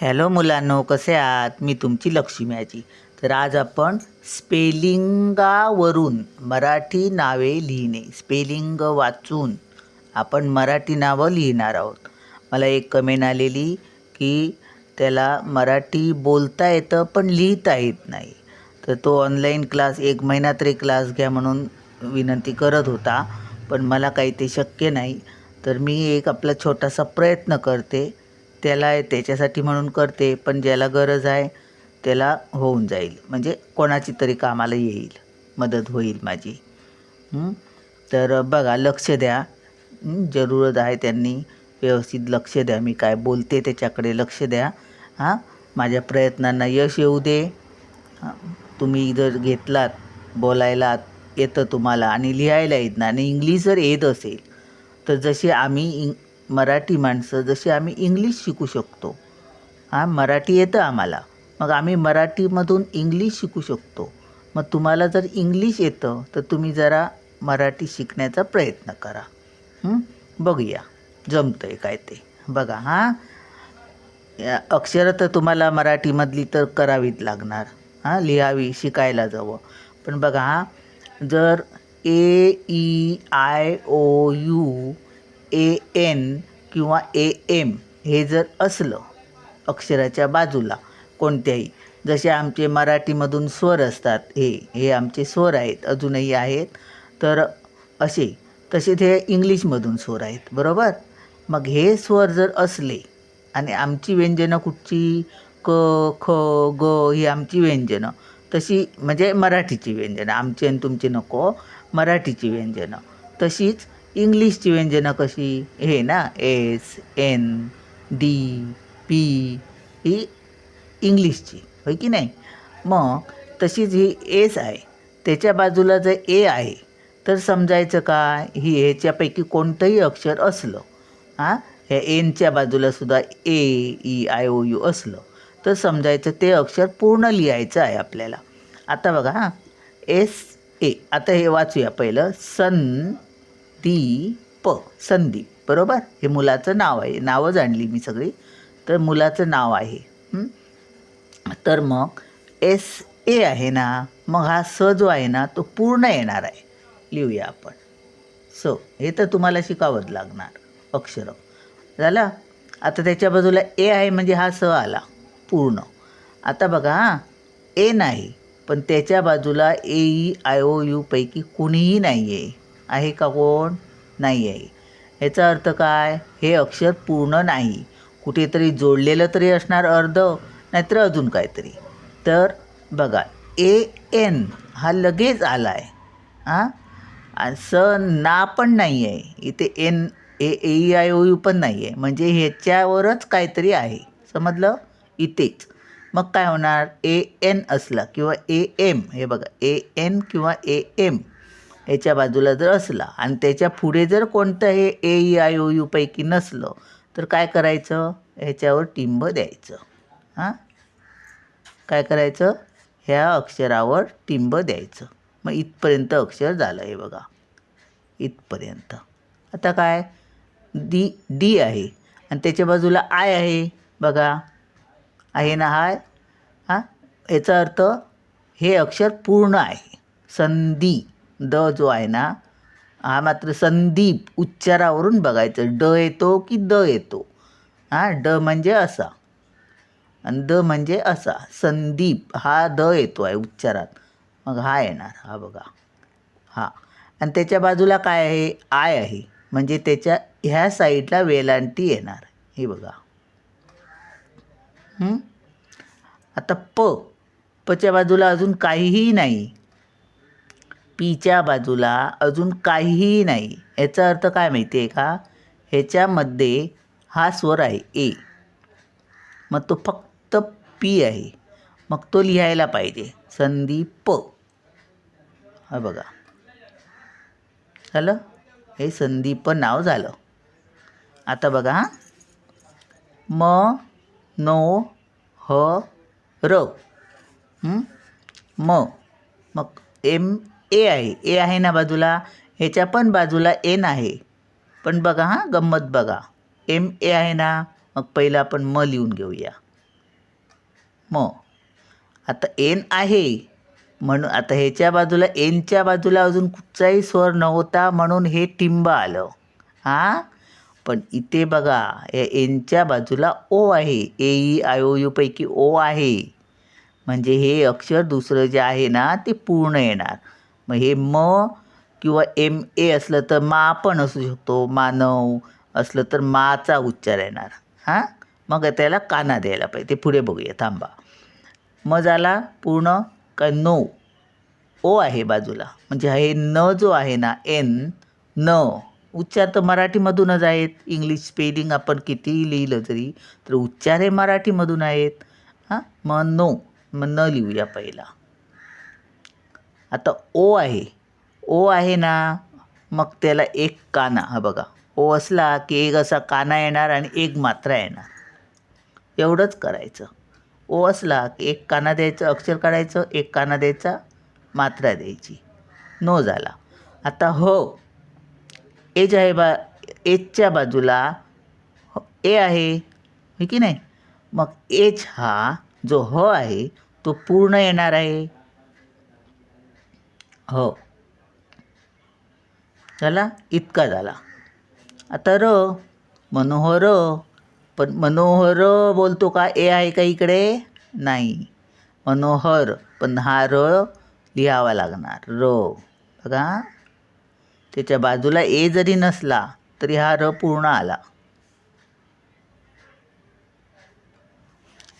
Hello मुलांनो कसे आहात? मी तुमची लक्ष्मी आजी. तर आज आपण स्पेलिंगावरून मराठी नावे लिहिणे स्पेलिंग वाचून आपण मराठी नावं लिहिणार आहोत. मला एक कमेंट आलेली की त्याला मराठी बोलता येतं पण लिहिता येत नाही. तर तो ऑनलाईन क्लास एक महिना तरी क्लास घ्या म्हणून विनंती करत होता पण मला काही ते शक्य नाही. तर मी एक आपला छोटासा प्रयत्न करते. त्याला त्याच्यासाठी म्हणून करते पण ज्याला गरज आहे त्याला होऊन जाईल. म्हणजे कोणाची तरी कामाला येईल मदत होईल माझी. तर बघा लक्ष द्या. जरूरत आहे त्यांनी व्यवस्थित लक्ष द्या. मी काय बोलते त्याच्याकडे लक्ष द्या. हां? माझ्या प्रयत्नांना यश येऊ दे. तुम्ही जर घेतलात बोलायला येतं तुम्हाला. आणि लिहायला येत नाही. आणि इंग्लिश जर येत असेल तर जसे आम्ही इंग मराठी माणसं जशी आम्ही इंग्लिश शिकू शकतो. हां मराठी येतं आम्हाला. मग आम्ही मराठीमधून इंग्लिश शिकू शकतो. मग तुम्हाला जर इंग्लिश येतं तर तुम्ही जरा मराठी शिकण्याचा प्रयत्न करा. बघूया. जमतं आहे काय ते. बघा हां. या अक्षरं तर तुम्हाला मराठीमधली तर करावीच लागणार. हां लिहावी शिकायला जावं. पण बघा हां. जर A E I O U A N किंवा ए एम हे जर असलं अक्षराच्या बाजूला कोणत्याही जसे आमचे मराठीमधून स्वर असतात हे हे आमचे स्वर आहेत अजूनही आहेत तर असे तसे ते इंग्लिशमधून स्वर आहेत बरोबर? मग हे स्वर जर असले आणि आमची व्यंजनं कुठची क ख ग ही आमची व्यंजनं तशी म्हणजे मराठीची व्यंजनं आमची आणि तुमची नको मराठीची व्यंजनं तशीच इंग्लिशची व्यंजनं कशी? हे ना एस एन डी पी ही इंग्लिशची होय की नाही? मग तशीच ही एस आहे. त्याच्या बाजूला जर ए आहे तर समजायचं काय? ही ह्याच्यापैकी कोणतंही अक्षर असलं हां? ह्या एनच्या बाजूला सुद्धा A E I O U असलं तर समजायचं ते अक्षर पूर्ण लिहायचं आहे आपल्याला. आता बघा हां. S A. आता हे वाचूया पहिलं. सन दी प संदीप बरोबर? हे मुलाचं नाव आहे. नावं जाणली मी सगळी. तर मुलाचं नाव आहे. तर मग एस ए आहे ना मग हा स जो आहे ना तो पूर्ण येणार आहे. लिहूया आपण. स हे तर तुम्हाला शिकावंच लागणार. अक्षर. झालं? आता त्याच्या बाजूला ए आहे म्हणजे हा स आला. पूर्ण. आता बघा हां. ए नाही पण त्याच्या बाजूला A E I O U पैकी कुणीही नाही आहे आहे का कोण? नाही आहे. ह्याचा अर्थ काय? हे अक्षर पूर्ण नाही. कुठेतरी जोडलेलं तरी असणार अर्ध नाहीतर अजून काहीतरी. तर बघा ए एन हा लगेच आला आहे हां? आणि स ना पण नाही आहे. इथे N A E I O U पण नाही आहे. म्हणजे ह्याच्यावरच काहीतरी आहे. समजलं? इथेच. मग काय होणार? ए एन असला किंवा ए एम हे बघा ए एन किंवा ए एम. याच्या बाजूला जर असला आणि त्याच्या पुढे जर कोणतं हे A E I O U पैकी नसलं तर काय करायचं? ह्याच्यावर टिंब द्यायचं. हां? काय करायचं? ह्या अक्षरावर टिंब द्यायचं. मग इथपर्यंत अक्षर झालं हे बघा. इथपर्यंत. आता काय? डी डी आहे. आणि त्याच्या बाजूला आय आहे. बघा. आहे ना हाय हां? याचा अर्थ हे अक्षर पूर्ण आहे. संधी. द जो आहे ना हा मात्र संदीप उच्चारावरून बघायचं. ड येतो की द येतो? हां ड म्हणजे असा. आणि द म्हणजे असा. संदीप हा द येतो आहे उच्चारात. मग हा येणार हा बघा. हा. आणि त्याच्या बाजूला काय आहे? आय आहे. म्हणजे त्याच्या ह्या साईडला वेलांटी येणार. हे बघा. आता प. पच्या बाजूला अजून काहीही नाही. पीच्या बाजूला अजून काहीही नाही. याचा अर्थ काय माहिती आहे का? ह्याच्यामध्ये हा स्वर आहे ए. मग तो फक्त पी आहे. मग तो लिहायला पाहिजे. संधी प. हा बघा. झालं? हे संदीप नाव झालं. आता बघा हां. म नो ह र. म. मग एम ए आहे. ए आहे ना बाजूला. ह्याच्या पण बाजूला एन आहे. पण बघा हां गंमत बघा. एम ए आहे ना. मग पहिलं आपण म लिहून घेऊया. म. आता एन आहे. म्हणून आता ह्याच्या बाजूला एनच्या बाजूला अजून कुठचाही स्वर नव्हता म्हणून हे टिंब आलं. हां? पण इथे बघा या एनच्या बाजूला ओ आहे. A E I O U पैकी ओ आहे. म्हणजे हे अक्षर दुसरं जे आहे ना ते पूर्ण येणार. मग हे म किंवा एम ए असलं तर मा पण असू शकतो. मानव असलं तर माचा उच्चार येणार. हां? मग त्याला काना द्यायला पाहिजे. ते पुढे बघूया. थांबा. मग झाला पूर्ण काय नो ओ आहे बाजूला. म्हणजे हे न जो आहे ना एन न. उच्चार तर मराठीमधूनच आहेत. इंग्लिश स्पेलिंग आपण कितीही लिहिलं तरी तर उच्चार हे मराठीमधून आहेत. हां? मग नो मग न लिहूया पहिला. आता ओ आहे. ओ आहे ना मग त्याला एक काना. हा बघा. ओ असला की एक असा काना येणार आणि एक मात्रा येणार. एवढंच करायचं. ओ असला की एक काना द्यायचं अक्षर काढायचं एक काना द्यायचा मात्रा द्यायची. नो झाला. आता हो. एज आहे बा एजच्या बाजूला ए आहे. की नाही? मग एच हा जो ह आहे तो पूर्ण येणार आहे. हो. झाला इतका झाला. आता र मनोहर पण मनोहर बोलतो का ए आहे का इकडे? नाही. मनोहर पण हा र लिहावा लागणार. र. बघा. त्याच्या बाजूला ए जरी नसला तरी हा र पूर्ण आला.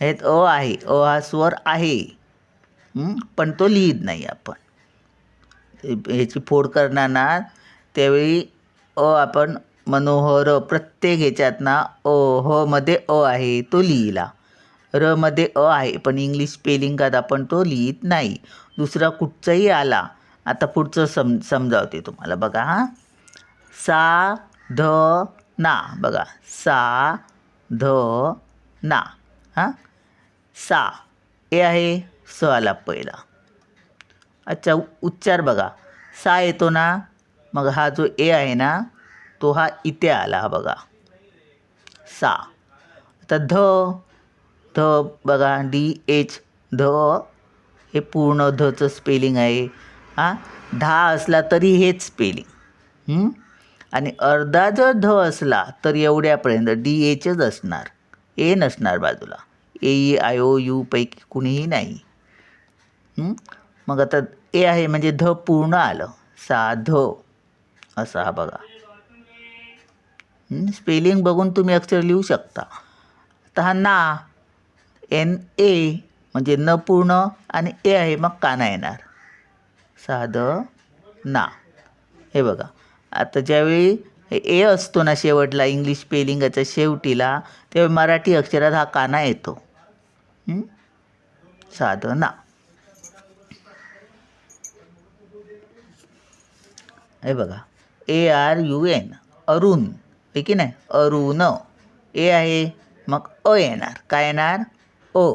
ह्यात अ आहे. अ हा स्वर आहे. पण तो लिहित नाही आपण. ह्याची फोड करणार ना त्यावेळी अ आपण मनोहर प्रत्येक ह्याच्यात ना अ ह मध्ये अ आहे तो लिहिला. र मध्ये अ आहे पण इंग्लिश स्पेलिंगात आपण तो लिहित नाही. दुसरा कुठचाही आला आता पुढचं सम समजावते तुम्हाला. बघा हां. सा ध ना. बघा सा ध ना. हां. सा. ए आहे स आला पहिला. अच्छा उ- उच्चार बघा. सा येतो ना मग हा जो ए आहे ना तो हा इथे आला हा बघा. सा. आता ध ध बघा डी एच ध हे पूर्ण धचं स्पेलिंग आहे. हां? धा असला तरी हेच स्पेलिंग आणि अर्धा जर ध असला तर एवढ्यापर्यंत डी एचच असणार. ए नसणार बाजूला. A E I O U पैकी कुणीही नाही. मग आता ए आहे म्हणजे ध पूर्ण आलं. सा ध असा हा बघा. स्पेलिंग बघून तुम्ही अक्षर लिहू शकता. आता हा ना एन ए म्हणजे न पूर्ण आणि ए आहे मग काना येणार? साधं ना. हे बघा. आता ज्यावेळी ए असतो ना शेवटला इंग्लिश स्पेलिंगाच्या शेवटीला त्यावेळी मराठी अक्षरात हा काना येतो. साधं ना. हे बघा. A R U N Arun. हे की नाही अरुण. ए आहे. मग अ येणार. काय येणार? ओ.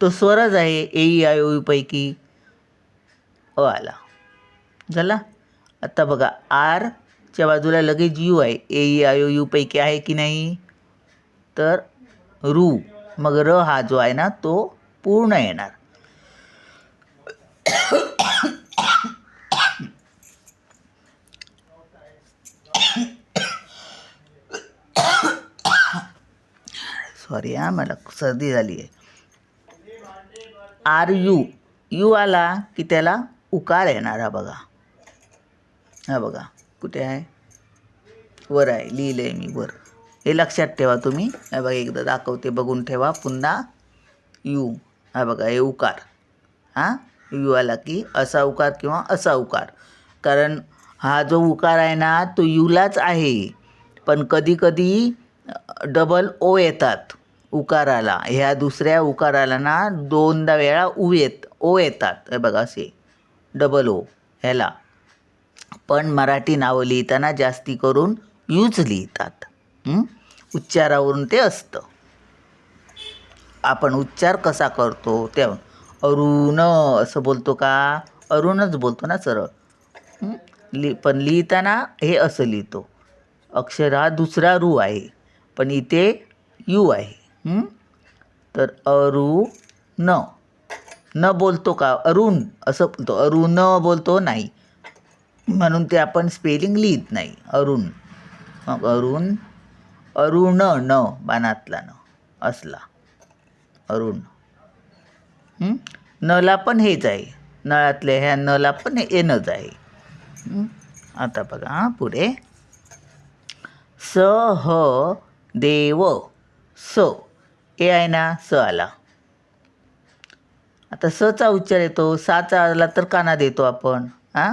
तो स्वरच आहे ए ई आय ओ पैकी. अ आला. झाला? आता बघा. आरच्या बाजूला लगेच यू आहे. ए आय ओ यू पैकी आहे की नाही? तर रू. मग र हा जो आहे ना तो पूर्ण येणार. सॉरी हां मला सर्दी झाली आहे. आर यू यू आला की त्याला उकार येणार हा बघा. हा बघा कुठे आहे? वर आहे लिहिलं आहे मी वर. हे लक्षात ठेवा तुम्ही. हा बघा एकदा दाखवते बघून ठेवा. पुन्हा यू हा बघा हे उकार. हां? यू आला की असा उकार किंवा असा उकार. कारण हा जो उकार आहे ना तो यूलाच आहे. पण कधी कधी डबल ओ येतात. उकाराला. ह्या दुसऱ्या उकाराला ना दोनदा वेळा उ येत ओ येतात. हे बघा असे. डबल ओ ह्याला. पण मराठी नावं लिहिताना जास्ती करून यूज लिहितात. उच्चारावरून ते असतं. आपण उच्चार कसा करतो ते अरुण असं बोलतो का? अरुणच बोलतो ना सरळ. लि पण लिहिताना हे असं लिहितो. अक्षर हा दुसरा रू आहे पण इथे यू आहे. तर अरु न न बोलतो का? अरुण असं बोलतो. अरुण बोलतो नाही. म्हणून ते आपण स्पेलिंग लिहित नाही. अरुण. मग अरुण अरुण न बाणातला न असला. अरुण. नला पण हेच आहे. नळातल्या ह्या नला पण एनच आहे. आता बघा हां पुढे. स ह देव स. ए आहे ना स आला. आता सचा उच्चार येतो साचा आला तर काना देतो आपण हां?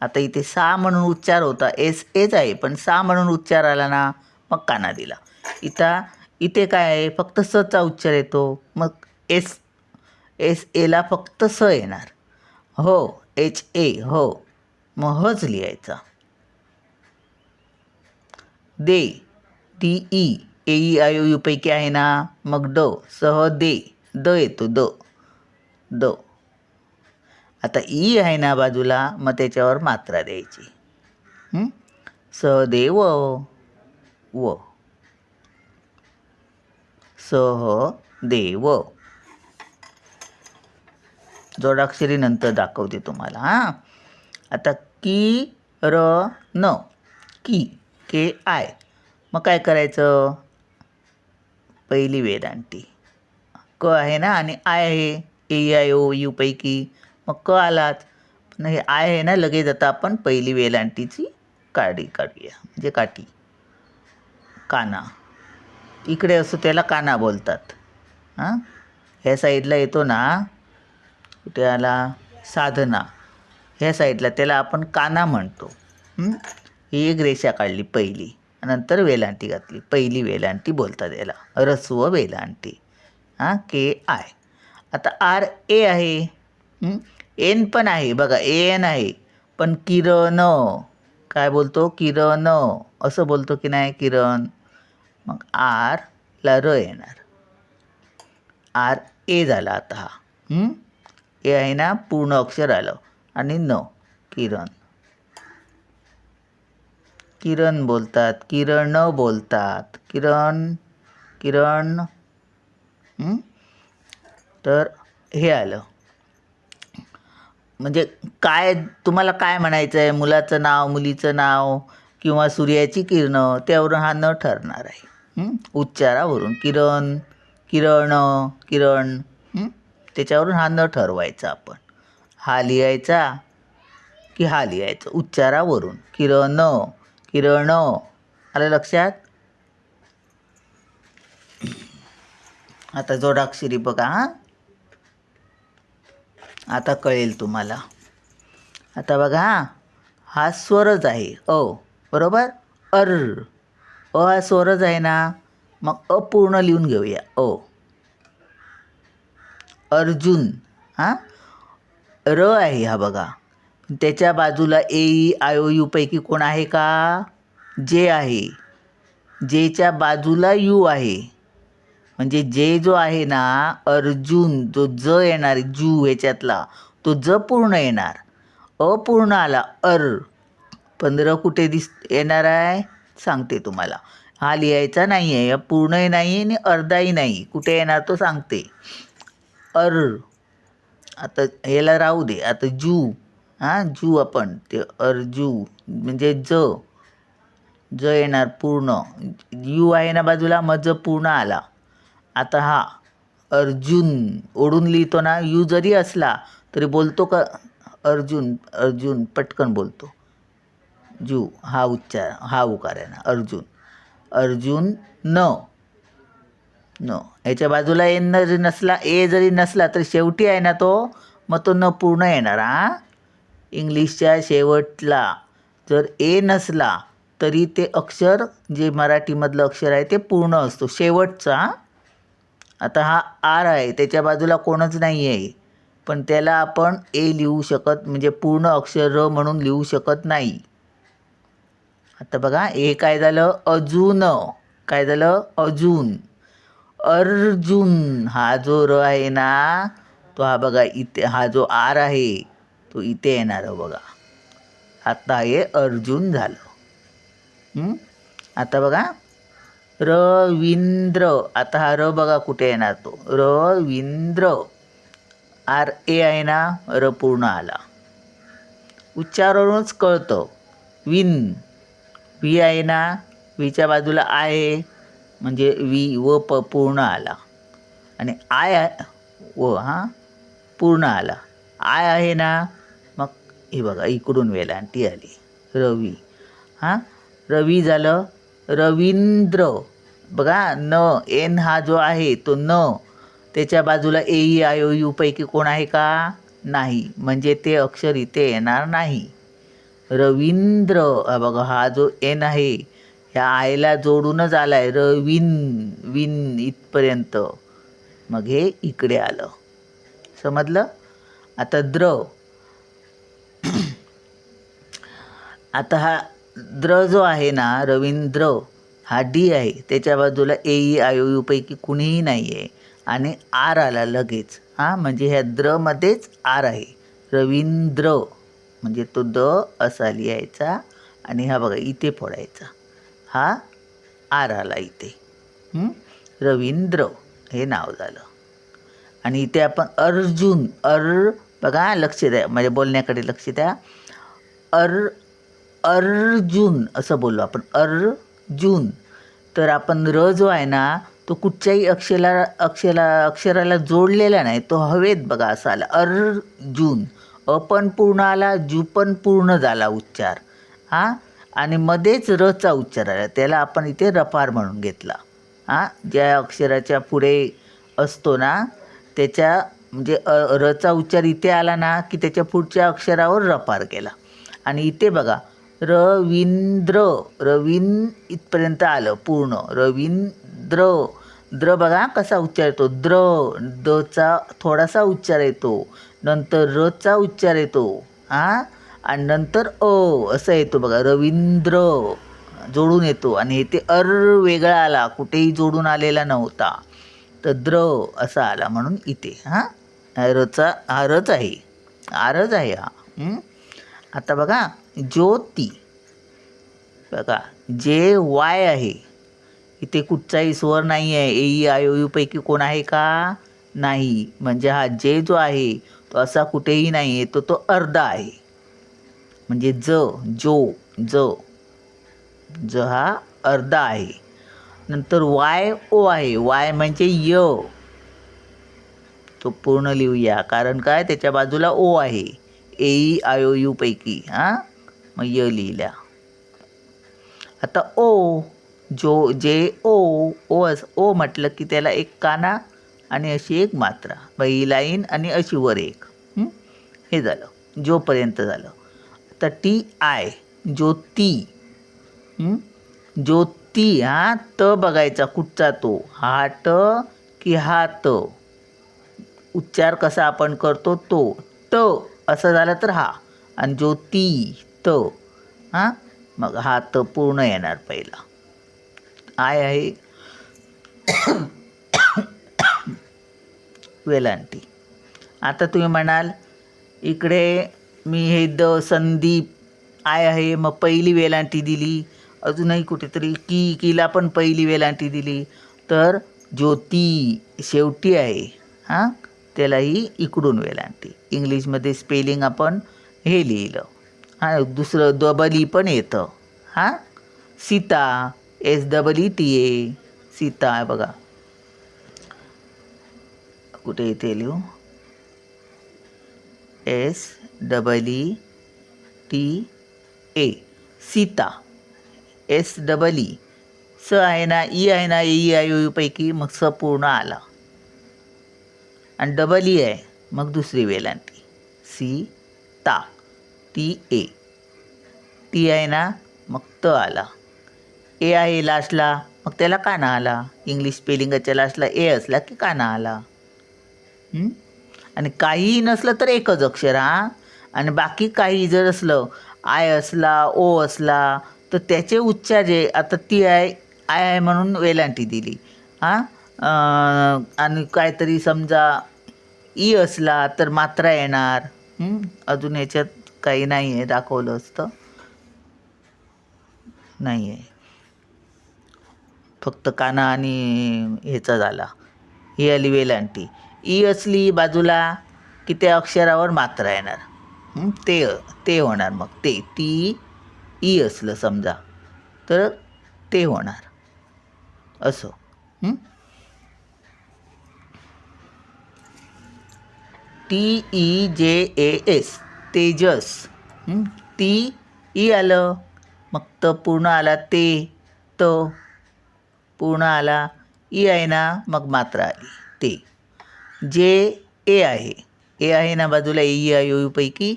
आता इथे सा म्हणून उच्चार होता एस एच आहे पण सा म्हणून उच्चार आला ना मग काना दिला. इथं इथे काय आहे? फक्त सचा उच्चार येतो मग एस एस एला फक्त स येणार. हो एच ए हो मग हच लिहायचा. दे D E A E I O U पैकी आहे ना? मग ड सह दे. द येतो द. द. आता ई आहे ना बाजूला मग त्याच्यावर मात्रा द्यायची. सह दे व. सह देव जोडाक्षरी नंतर दाखवते तुम्हाला हां. आता की र न. की के आय. मग काय करायचं? पहिली वेदांती क आहे ना आणि आय आहे ए आय ओ यू पैकी. मग क आलाच पण हे आय आहे ना लगेच आता आपण पहिली वेलांटीची काडी काढूया. म्हणजे काठी. काना. इकडे असं त्याला काना बोलतात. हां? ह्या साईडला येतो ना कुठे आला? साधना. ह्या साईडला त्याला आपण काना म्हणतो. ही एक रेषा काढली पहिली. नंतर वेलांटी घातली. पहिली वेलांटी बोलतात याला. रस्व वेलांटी. हां के आय. आता आर ए आहे. एन पण आहे. बघा ए एन आहे. पण किरण काय बोलतो? किरण असं बोलतो की नाही? किरण. मग आर ला र येणार. आर ए झाला आता. हा? ए आहे ना पूर्ण अक्षर आलं. आणि न किरण. किरण बोलतात किरण बोलतात. किरण किरण. तर हे आलं. म्हणजे काय तुम्हाला काय म्हणायचं आहे मुलाचं नाव मुलीचं नाव किंवा सूर्याची किरणं त्यावरून हा न ठरणार आहे. उच्चारावरून. किरण किरण किरण. त्याच्यावरून हा न ठरवायचा आपण. हा लिहायचा की हा लिहायचं. उच्चारावरून. किरण किरण. आलं लक्षात? आता जोडाक्षरी बघा हां. आता कळेल तुम्हाला. आता बघा हां. हा स्वरच आहे. अ बरोबर? अर. अ हा स्वरच आहे ना. मग अपूर्ण लिहून घेऊया. अ. अर्जुन हां. र आहे हा बघा. त्याच्या बाजूला A E I O U पैकी कोण आहे का? जे आहे. जेच्या बाजूला यू आहे. म्हणजे जे जो आहे ना अर्जुन जो ज येणार जू ह्याच्यातला तो ज पूर्ण येणार. अपूर्ण आला अर. पंधरा कुठे दिस येणार आहे? सांगते तुम्हाला. हा लिहायचा नाही आहे पूर्णही नाही आहे आणि अर्धाही नाही. कुठे येणार तो सांगते. अर. आता याला राहू दे. आता जू हां जू आपण ते अर्जू म्हणजे ज. ज येणार पूर्ण. यू आहे ना बाजूला मग ज पूर्ण आला. आता हा अर्जुन ओढून लिहितो ना यू जरी असला तरी बोलतो का अर्जुन अर्जुन पटकन बोलतो. जू हा उच्चार हा उकार आहे ना अर्जुन. अर्जुन न. न. ह्याच्या बाजूला एन जरी नसला ए जरी नसला तरी शेवटी आहे ना तो मग तो न पूर्ण येणार हां. इंग्लिशच्या शेवटला जर ए नसला तरी ते अक्षर जे मराठीमधलं अक्षर आहे ते पूर्ण असतो. शेवटचा आता हा आर आहे त्याच्या बाजूला कोणच नाही आहे पण त्याला आपण ए लिहू शकत म्हणजे पूर्ण अक्षर र म्हणून लिहू शकत नाही. आता बघा ए काय झालं? अजून काय झालं? अजून. अर्जुन हा जो र आहे ना तो हा बघा इथे हा जो आर आहे तू इथे येणार हो बघा. आता हे अर्जुन झालं. आता बघा. रवींद्र. आता हा र बघा कुठे येणार तो. रवींद्र. आर ए आहे ना? र पूर्ण आला. उच्चारावरूनच कळतं. विन. वी आहे ना? वीच्या बाजूला आहे. म्हणजे वी व प पूर्ण आला. आणि आय आहे व हां? पूर्ण आला. आय आहे ना? हे बघा इकडून वेलांटी आली. रवी. हां? रवी झालं रवींद्र. बघा न एन हा जो आहे तो न. त्याच्या बाजूला A E I O U पैकी कोण आहे का? नाही. म्हणजे ते अक्षर इथे येणार नाही. रवींद्र. हा बघा हा जो एन आहे ह्या आयला जोडूनच आला आहे रवीन विन इथपर्यंत. मग हे इकडे आलं. समजलं? आता द्र. आता हा द्र जो आहे ना रवींद्र हा डी आहे. त्याच्या बाजूला ए ई आय ओ पैकी कुणीही नाही आहे आणि आर आला लगेच. हां म्हणजे ह्या द्रमध्येच आर आहे. रवींद्र म्हणजे तो द असा लिहायचा आणि हा बघा इथे फोडायचा. हा आर आला इथे. रवींद्र हे नाव झालं. आणि इथे आपण अर्जुन अर बघा लक्ष द्या म्हणजे बोलण्याकडे लक्ष द्या. अर अर्जुन असं बोललो आपण. अर्जुन. तर आपण र जो आहे ना तो कुठच्याही अक्षरा अक्षरा अक्षराला जोडलेला नाही तो हवेत बघा असा आला. अर्जुन. अपन पण पूर्ण आला जू पण पूर्ण झाला उच्चार. हां? आणि मध्येच रचा उच्चार आला. त्याला आपण इथे रफार म्हणून घेतला. हां? ज्या अक्षराच्या पुढे असतो ना त्याच्या म्हणजे अ रचा उच्चार इथे आला ना की त्याच्या पुढच्या अक्षरावर रपार केला. आणि इथे बघा रवींद्र रवीन इथपर्यंत आलं पूर्ण. रवींद्र द्र बघा कसा उच्चार येतो. द्र दचा थोडासा उच्चार येतो. नंतर रचा उच्चार येतो. हां आणि नंतर अ असं येतो बघा रवींद्र जोडून येतो. आणि इथे अर वेगळा आला कुठेही जोडून आलेला नव्हता. तर द्र असा आला म्हणून इथे. हां? रचा हा रच आहे. आरज आहे हा. आता बघा ज्योती. बघा जे वाय आहे इथे कुठचाही स्वर नाही आहे. ए ई आय पैकी कोण आहे का? नाही. म्हणजे हा जे जो आहे तो असा कुठेही नाही आहे. तो तो अर्धा आहे. म्हणजे ज जो ज. ज हा अर्धा आहे. नंतर वाय ओ आहे. वाय म्हणजे य. तो पूर्ण लिहूया. कारण काय? त्याच्या बाजूला ओ आहे. ए आय ओ यू पैकी. हां? मग य लिहिल्या. आता ओ जो जे ओ ओ अस ओ म्हटलं की त्याला एक काना आणि अशी एक मात्रा. मग ही लाईन आणि अशी वर एक. हे? झालं. जोपर्यंत झालं. आता टी आय ज्योती जो ज्योती हा त बघायचा कुठचा तो. हा ट की हा त? उच्चार कसा आपण करतो तो त असं झालं तर हा. आणि ज्योती त हां मग हा त पूर्ण येणार पहिला. आय आहे वेलांटी. आता तुम्ही म्हणाल इकडे मी हे द संदीप आय आहे मग पहिली वेलांटी दिली. अजूनही कुठेतरी की कीला पण पहिली वेलांटी दिली. तर ज्योती शेवटी आहे हां त्यालाही इकडून वेलांटी. इंग्लिशमध्ये स्पेलिंग आपण हे लिहिलं. हां दुसरं डबल ई पण येतं. हां? Sita S double E T A. Sita आहे बघा. कुठे येते लिहू? S double E T A. Sita S double E. स आहे ना ई आहे ना ई आय यू पैकी मग स पूर्ण आला. आणि डबल ई e आहे. मग दुसरी वेलांटी सी ता. टी ए टी आहे ना मग त आला. ए आहे लास्टला मग त्याला काना आला? इंग्लिश स्पेलिंगाच्या लास्टला ए असला की काना आला? आणि काहीही नसलं तर एकच अक्षर हा? आणि बाकी काही जर असलं आय असला ओ असला तर त्याचे उच्चार जे आता ती आय आय आहे म्हणून वेलांटी दिली. हां? आणि काहीतरी समजा ई असला तर मात्रा येणार. अजून याच्यात काही नाही आहे दाखवलं असतं. नाही आहे फक्त काना आणि ह्याचा झाला. ही आली वेलांटी. ई असली बाजूला की त्या अक्षरावर मात्रा येणार. ते ते होणार मग. ते ती ई असलं समजा. तर ते होणार. असं. टी ई जे ए एस तेजस ती ई आलं. मग त पूर्ण आला ते त पूर्ण आला ई आहे ना मग मात्र आली ते. जे ए आहे. ए आहे ना बाजूला ए ई आय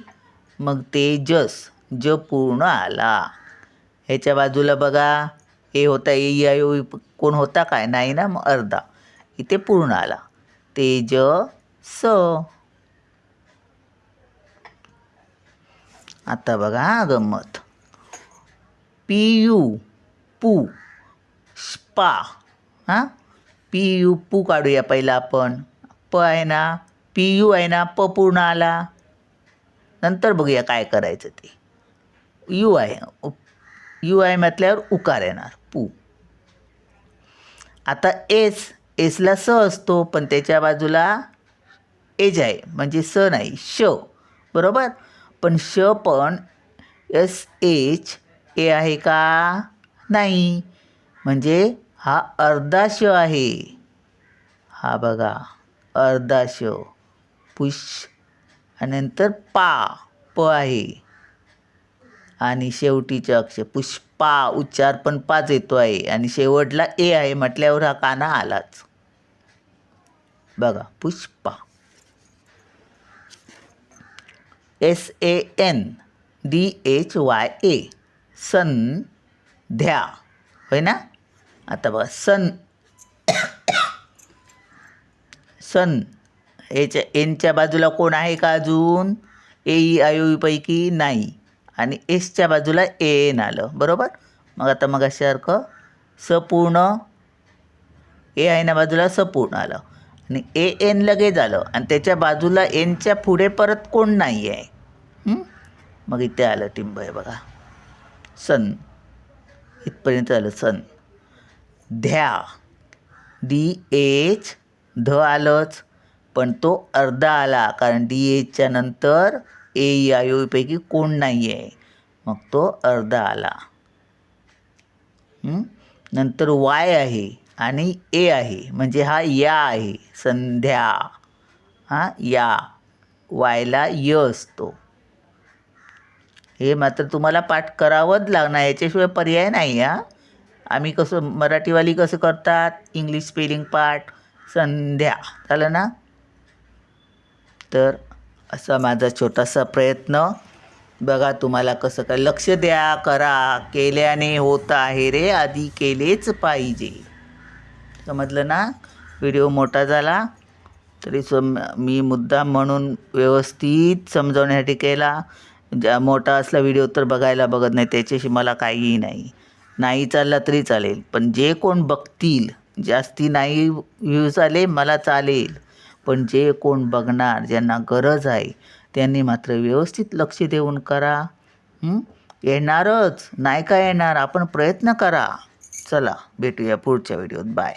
मग ते जस ज पूर्ण आला. ह्याच्या बाजूला बघा ए होता ए ई आय कोण होता काय? नाही ना मग अर्धा. इथे पूर्ण आला. तेज स आता बघा गंमत. पी यू पू स्पा. हां? पी यू पू काढूया पहिला आपण. प आहे ना पी यू आहे ना प पूर्ण आला. नंतर बघूया काय करायचं ते. यू आहे यू आहे म्हटल्यावर उकार येणार पू. आता एस एसला स असतो पण त्याच्या बाजूला एज आहे म्हणजे स नाही श. बरोबर? पण श पण एस एच ए आहे का? नाही. म्हणजे हा अर्धा श आहे. हा बघा. अर्धा श. पुष आणि नंतर पा. प आहे. आणि शेवटीचे अक्षर पुष्पा. उच्चार पण पाच येतो आहे. आणि शेवटला ए आहे. म्हटल्यावर हा काना आलाच. बघा. Pushpa. S A N D H Y A Sandhya होय ना? आता बघा सन सन याच्या एनच्या बाजूला कोण आहे का अजून? ए ई आय नाही. आणि एसच्या बाजूला ए एन आलं. बरोबर? मग आता मग अशासारखं सपूर्ण ए आहे ना बाजूला सपूर्ण आलं. आणि ए एन लगेच आलं आणि त्याच्या बाजूला एनच्या पुढे परत कोण नाही आहे? मग इथे आलं टिंब आहे बघा. सन. इथपर्यंत आलं सन. ध्या डी एच ध आलंच. पण तो अर्धा आला कारण डी एचच्या नंतर ए ई आय ओ पैकी कोण नाही आहे मग तो अर्धा आला? नंतर वाय आहे. आणि ए आहे म्हणजे हा या आहे संध्या. हा या. वायला य असतो. हे मात्र तुम्हाला पाठ करावंच लागणार याच्याशिवाय पर्याय नाही हा. आम्ही कसं मराठीवाली कसं करतात? इंग्लिश स्पेलिंग पाठ संध्या. झालं ना? तर असा माझा छोटासा प्रयत्न. बघा तुम्हाला कसं काय लक्ष द्या करा. केल्याने होत आहे रे आधी केलेच पाहिजे. समजलं ना? व्हिडिओ मोठा झाला तरी सम मी मुद्दा म्हणून व्यवस्थित समजवण्यासाठी केला. ज्या मोठा असला व्हिडिओ तर बघायला बघत नाही त्याच्याशी मला काहीही नाही. नाही चालला तरी चालेल पण जे कोण बघतील जास्ती नाही व्ह्यूज आले मला चालेल. पण जे कोण बघणार ज्यांना गरज आहे त्यांनी मात्र व्यवस्थित लक्ष देऊन करा. येणारच. नाही का येणार? आपण प्रयत्न करा. चला भेटूया पुढच्या व्हिडिओत. बाय.